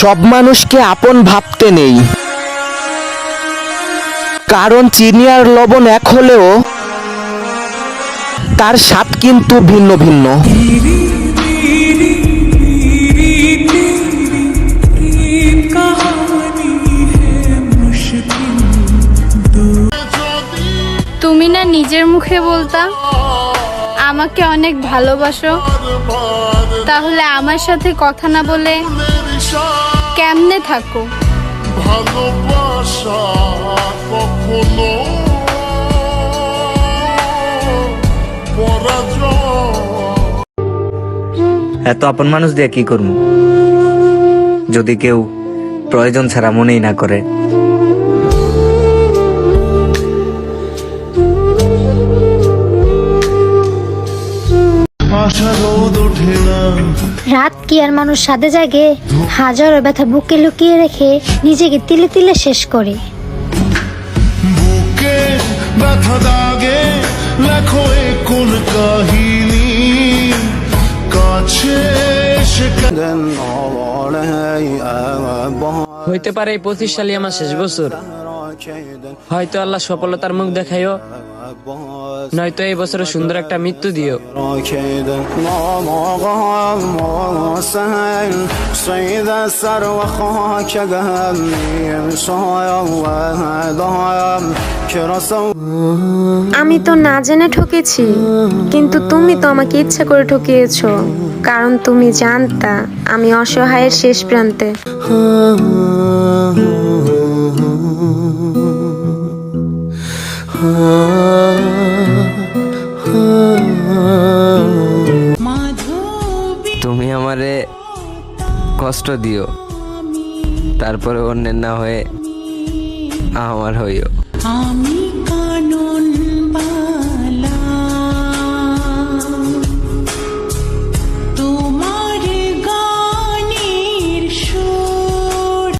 সব মানুষকে আপন ভাবতে নেই। কারণ চিনি আর লবণ এক হলেও তার স্বাদ কিন্তু ভিন্ন ভিন্ন। তুমি না নিজের মুখে বলতা, আমাকে অনেক ভালোবাসো। তাহলে আমার সাথে কথা না বলে কেমনে থাকো? ভালোবাসা কখনো এত আপন মানুষ দিয়ে কি করব? যদি কেউ প্রয়োজন ছাড়া মনেই না করে। আশা রোদ ওঠে না। রাত কি আর মানুষ সাদে জাগে? হাজারো ব্যথা বুকে লুকিয়ে রেখে নিজেকে তিলে তিলে শেষ করে। বুকে ব্যথা দাগে লেখো কোন কাহিনী। কাছে হইতে পারে এই পঁচিশ সালই আমার শেষ বছর। হয়তো আল্লাহ সফলতার মুখ দেখাইও নয়তো এই বছরে সুন্দর একটা মৃত্যু দিও। আমি তো না জেনে ঠকেছি, কিন্তু তুমি তো আমাকে ইচ্ছা করে ঠকিয়েছো, কারণ তুমি জানতা আমি অসহায়ের শেষ প্রান্তে। তুমি আমারে কষ্ট দিও তারপরে অন্যের না হয়ে আমার হইও। আমি